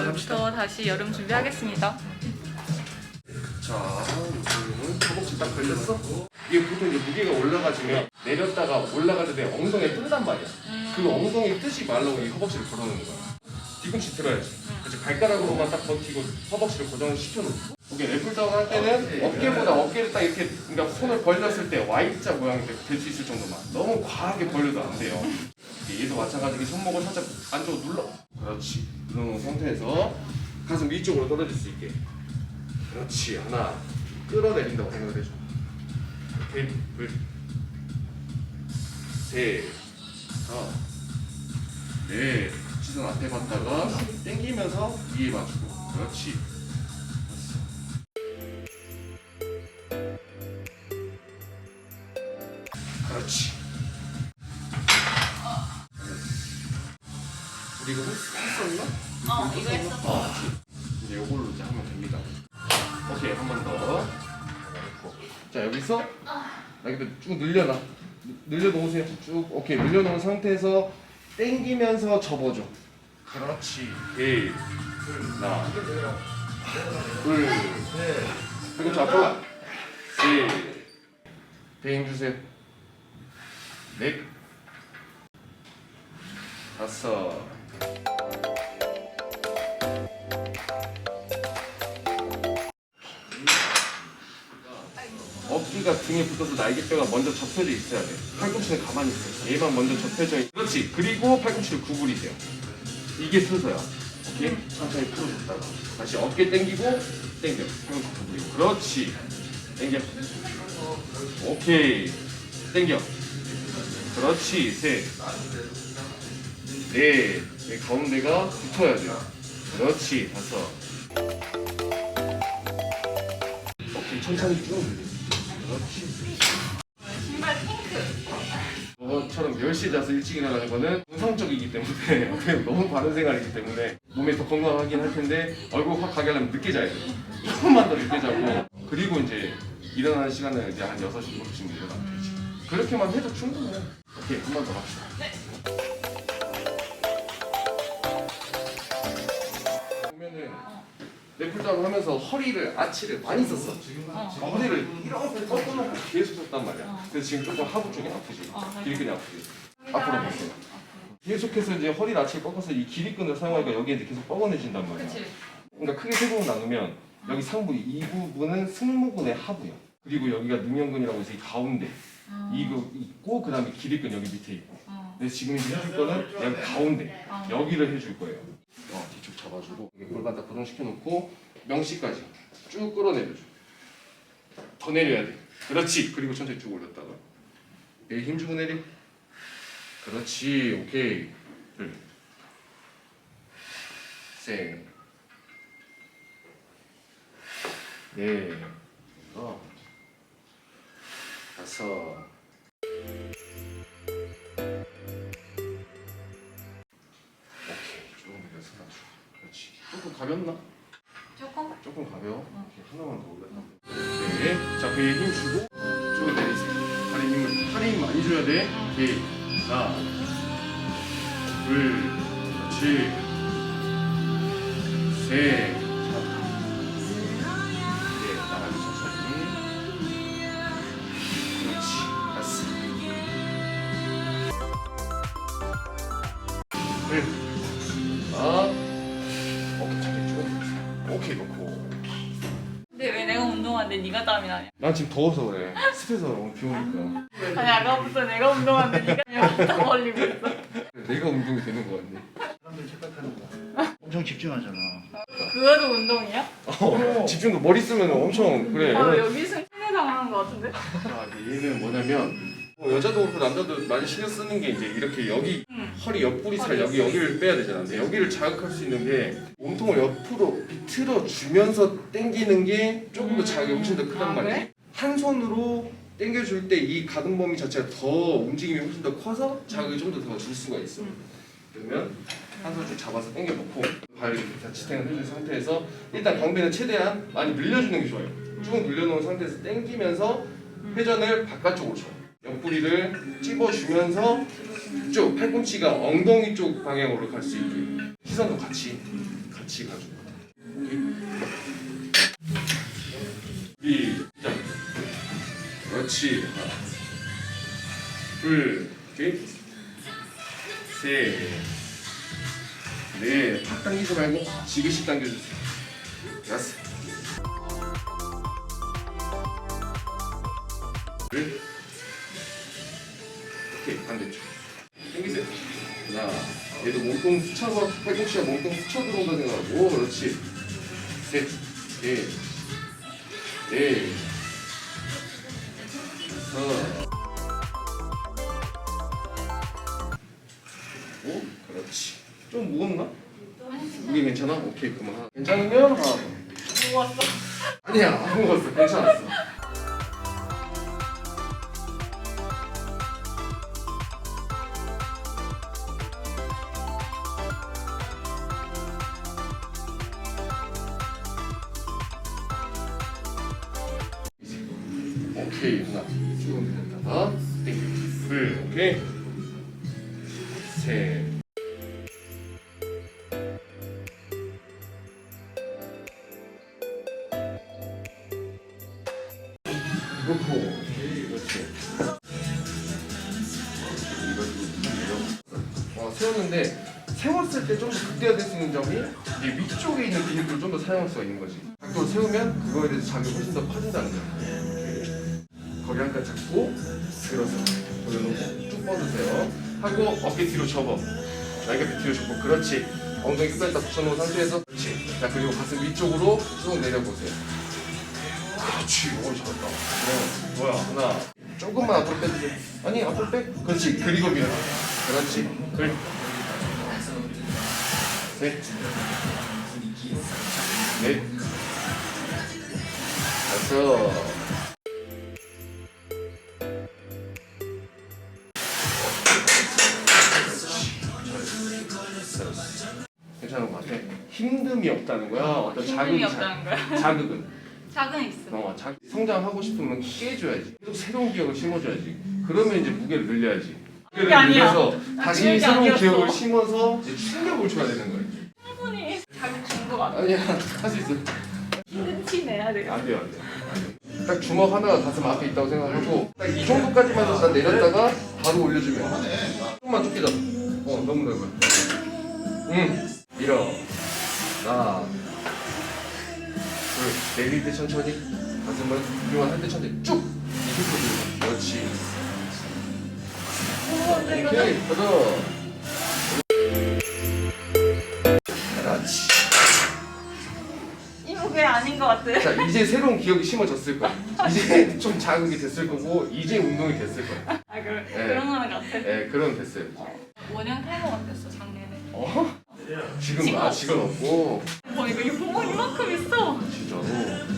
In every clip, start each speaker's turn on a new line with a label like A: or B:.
A: 오늘부터 다시 여름 준비하겠습니다.
B: 자, 이거는 허벅지 딱 걸렸어? 이게 보통 이제 무게가 올라가지면 내렸다가 올라가도 돼 엉덩이에 뜬단 말이야. 그 엉덩이 뜨지 말라고 이 허벅지를 걸어놓는 거야. 뒤꿈치 들어야지. 그렇지 발가락으로만 딱 버티고 허벅지를 고정을 시켜놓고. 이게 랩풀다운 할 때는 어깨보다 어깨를 딱 이렇게 그러니까 손을 벌렸을 때 Y자 모양이 될 수 있을 정도만. 너무 과하게 벌려도 안 돼요. 얘도 마찬가지로 손목을 살짝 안쪽으로 눌러. 그렇지. 눌러놓은 상태에서 가슴 위쪽으로 떨어질 수 있게. 그렇지 하나 끌어내린다고 생각을 해줘 이렇게 둘셋넷 시선 앞에 봤다가 당기면서 위에 맞추고 그렇지 오케이, 한 번 더. 자, 여기서 여기도 쭉 늘려놔. 늘려 놓으세요. 쭉. 오케이, 늘려 놓은 상태에서 당기면서 접어줘. 그렇지. 예. 하나, 둘, 그리고. 셋. 배힘 주세요. 넷. 다섯. 어깨가 등에 붙어서 날개뼈가 먼저 접혀져 있어야 돼. 팔꿈치는 가만히 있어. 얘만 먼저 접혀져 있. 그렇지. 그리고 팔꿈치를 구부리세요. 이게 순서야. 오케이? 천천히 풀어줬다가 다시 어깨 당기고 당겨. 팔꿈치 구부리고. 그렇지. 당겨. 오케이. 당겨. 그렇지. 셋. 넷. 이 가운데가 붙어야 돼요. 그렇지. 다섯. 천천히 쭉.
A: 신발 핑크.
B: 저처럼 10시에 자서 일찍 일어나는 거는 정상적이기 때문에 너무 바른 생활이기 때문에 몸이 더 건강하긴 할 텐데 얼굴 확 가게 하려면 늦게 자야 돼 조금만 더 늦게 자고. 그리고 이제 일어나는 시간은 이제 한 6시, 7시쯤 일어나면 되지. 그렇게만 해도 충분해 오케이 한 번 더 합시다 랩풀다운 하면서 허리를 아치를 많이 썼어
A: 어.
B: 허리를 이렇게 꺾어놓고 계속 썼단 말이야
A: 어.
B: 그래서 지금 조금 하부 쪽이 아프지
A: 어.
B: 길이끈이 아프지 앞으로 보세요. 계속해서 이제 허리 라치를 꺾어서 이 길이끈을 사용하니까 여기에 이제 계속 뻐근해진단 말이야.
A: 그치.
B: 그러니까 크게 세 부분 나누면 여기 상부 이 부분은 승모근의 하부야. 그리고 여기가 능형근이라고 해서 이 가운데
A: 어.
B: 이거 있고 그다음에 길이끈 여기 밑에 있고.
A: 어.
B: 근데 지금 이제 해줄 거는 여기 가운데
A: 어.
B: 여기를 해줄 거예요. 어, 뒤쪽 잡아주고 골반 딱 고정시켜 놓고 명시까지 쭉 끌어내려줘. 더 내려야 돼. 그렇지. 그리고 천천히 쭉 올렸다가 내 힘 주고 내려. 그렇지. 오케이. 둘. 셋. 넷. 올렸다. 오케이. 자, 배에 힘 주고 쭉 내리세요. 다리 힘을 팔에 힘 많이 줘야 돼. 오케이. 하나, 둘, 그렇지. 셋. 자. 네, 나가기 천천히. 그렇지. 다섯. 둘.
A: 운동하는데 네가 땀이 나냐?
B: 난 지금 더워서 그래. 습해서 오늘 비 오니까.
A: 아니 아까부터 내가 운동하는데 네가 땀 흘리고 있어.
B: 내가 운동이 되는 거 같네.
C: 사람들 착각하는 거. 엄청 집중하잖아.
A: 그거도 운동이야?
B: 어, 집중도 머리 쓰면 엄청 그래.
A: 아 여기서 힘내 당하는 거 같은데?
B: 자, 얘는 뭐냐면 뭐 여자도 그렇고 남자도 많이 신경 쓰는 게 이제 이렇게 여기
A: 응.
B: 허리 옆구리 살 여기 여기를 빼야 되잖아. 근데 여기를 자극할 수 있는 게 몸통을 옆으로 비틀어 주면서 당기는 게 조금 더 자극이 훨씬 더 크단
A: 아,
B: 말이야.
A: 그래?
B: 한 손으로 당겨줄 때 이 가동 범위 자체가 더 움직임이 훨씬 더 커서 자극이 좀 더 더 줄 수가 있어. 그러면 한 손 쭉 잡아서 당겨놓고 발 이렇게 다 지탱을 해준 상태에서 일단 광배는 최대한 많이 늘려주는 게 좋아요. 쭉 늘려놓은 상태에서 당기면서 회전을 바깥쪽으로 줘요. 옆구리를 찝어주면서 쭉 팔꿈치가 엉덩이 쪽 방향으로 갈 수 있게. 시선도 같이 같이 가지고. 오케이 시작 그렇지. 둘 오케이 셋넷팍 당기지 말고 지그시 당겨주세요. 둘. 오케이 반대쪽 당기세요? 하나 얘도 몸통 스쳐서 팔꿈치가 몸통 스쳐 들어온다 생각하고. 그렇지. 셋 넷 넷 다섯 오 그렇지. 좀 무겁나? 무게 괜찮아? 오케이 그만. 괜찮으면 하나 더
A: 누웠어.
B: 아니야 안 먹었어. 괜찮았어 오케이 하나 둘 오케이. 셋. 놓고. 그렇지. 어, 세웠는데 세웠을 때좀더 극대화될 수 있는 점이 이게 위쪽에 있는 근육을 좀 더 사용할 수가 있는 거지. 각도를 세우면 그거에 대해서 자극이 훨씬 더 퍼진다는 거야 거기 한 칸 잡고 들어서 올려놓고 쭉 뻗으세요. 하고 어깨 뒤로 접어. 날개뼈 뒤로 접고 그렇지. 엉덩이 끝까지 다 붙여놓은 상태에서 그렇지. 자 그리고 가슴 위쪽으로 쭉 내려보세요. 그렇지. 오 잘했다. 네, 뭐야. 하나. 조금만 앞으로 빼주세요 아니 앞으로 빼. 그렇지. 그리고 밀어. 그렇지. 둘 셋, 넷, 다섯. 힘듦이 없다는 거야. 어떤
A: 힘듦이
B: 자극이
A: 없다는 거야.
B: 자, 자극은.
A: 작은 있어.
B: 어, 자, 성장하고 싶으면 깨줘야지. 계속 새로운 기억을 심어줘야지. 그러면 이제 무게를 늘려야지. 무게를
A: 그게 아니야.
B: 늘려서
A: 나
B: 다시 새로운
A: 아니었어.
B: 기억을 심어서 이제 충격을 줘야 되는 거야.
A: 충분히 자극 준거 같아.
B: 아니야, 할 수 있어.
A: 티 내야 돼.
B: 안 돼요, 안 돼요. 안 돼요. 딱 주먹 하나가 가슴 앞에 있다고 생각하고 딱 이 정도까지만 해서 난 내렸다가 바로 올려주면 조금만 좁게 잡아. 어, 너무 넓어. 응, 밀어. 하나, 둘, 내릴 때 천천히 가슴을 이용한 할때 천천히 쭉. 이렇게 들고. 그렇지.
A: 오,
B: 오케이, 가자. 그렇지.
A: 이 무게 아닌 것 같아.
B: 자 이제 새로운 기억이 심어졌을 거야. 이제 좀 자극이 됐을 거고 이제 운동이 됐을 거야.
A: 아, 그,
B: 네.
A: 그런 거는 같아.
B: 예, 그럼 됐어요.
A: 5년 탈모 같았어, 작년에.
B: 어? 지금 아. 지금 없고
A: 어, 이거, 이거 이만큼 있어.
B: 진짜로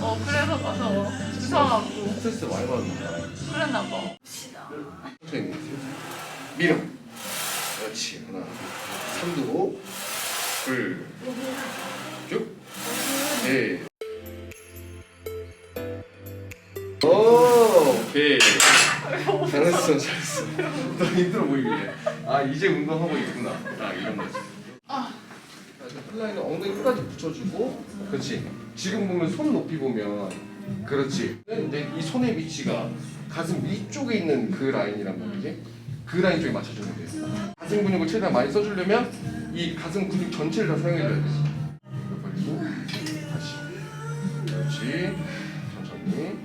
A: 어, 그래서 가서 주사하고
B: 스트레스 많이 받는다.
A: 그랬나 봐. 봅시다.
B: 천천히 밀어. 그렇지 하나, 삼두, 둘, 쭉, 네. 오, 오케이. 잘했어, 잘했어. 너 힘들어 보이길래. 아 이제 운동하고 있구나. 아 이런 거지.
A: 아.
B: 플라이는 엉덩이 끝까지 붙여주고, 그렇지. 지금 보면 손 높이 보면, 그렇지. 근데 이 손의 위치가 가슴 위쪽에 있는 그 라인이란 말이지. 그 라인 쪽에 맞춰주면 돼. 가슴 근육을 최대한 많이 써주려면 이 가슴 근육 전체를 다 사용해줘야 돼. 그리고 다시. 그렇지. 천천히.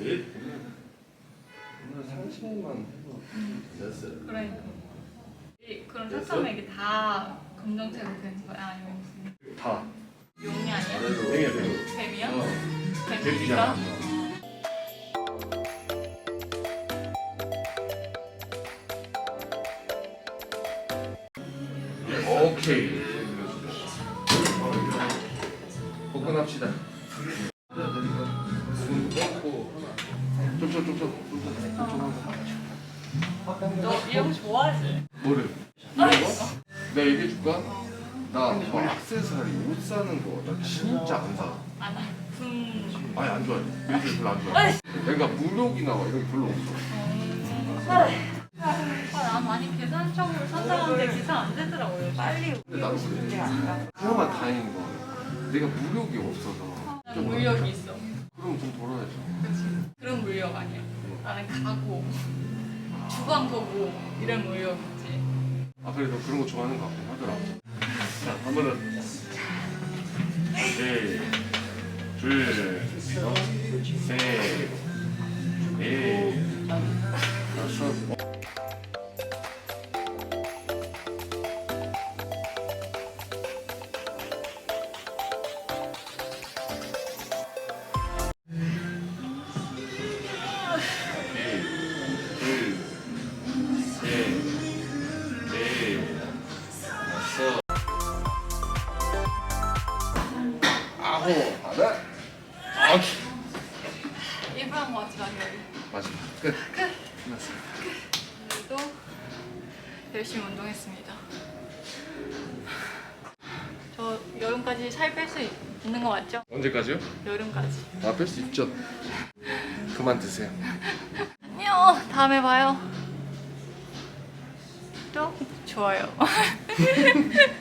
B: 오늘 상체만 해도 됐어요.
A: 그러니까. 이, 그럼 사람에 이게 다 검정색으로 된 거야? 아니면 무슨
B: 다.
A: 용이 아니야?
B: 뱀이야 뱀.
A: 뱀이야?
B: 어.
A: 뱀이니까?
B: 오케이. 복근합시다. 뭐를?
A: 아,
B: 이거? 내가 얘기해 줄까? 나뭐 액세서리 옷 사는 거 나 진짜 안 사.
A: 안 아픈.
B: 아니 안 좋아해. 요즘 별로 안 좋아해. 그러니까 무력이나 막 이런 게 별로 없어.
A: 아, 나 많이 계산적으로 산다는데 계산 안 되더라고요. 빨리.
B: 근데 나도 그래. 그나마 다행인 거. 내가 무력이 없어서.
A: 나는 물력이 있어.
B: 그럼 돈 벌어야죠.
A: 그치? 그런 물력 아니야. 나는 가구, 주방 도구 이런 있지.
B: 아 그래도 그런 거 좋아하는 거 같긴 하더라고. 자, 한 번은 네, 둘, 셋, 넷, 다섯. 네,
A: 오늘도 열심히 운동했습니다. 저 여름까지 살 뺄 수 있는 거 맞죠?
B: 언제까지요?
A: 여름까지.
B: 아, 뺄 수 있죠. 그만 드세요.
A: 안녕. 다음에 봐요. 또 좋아요.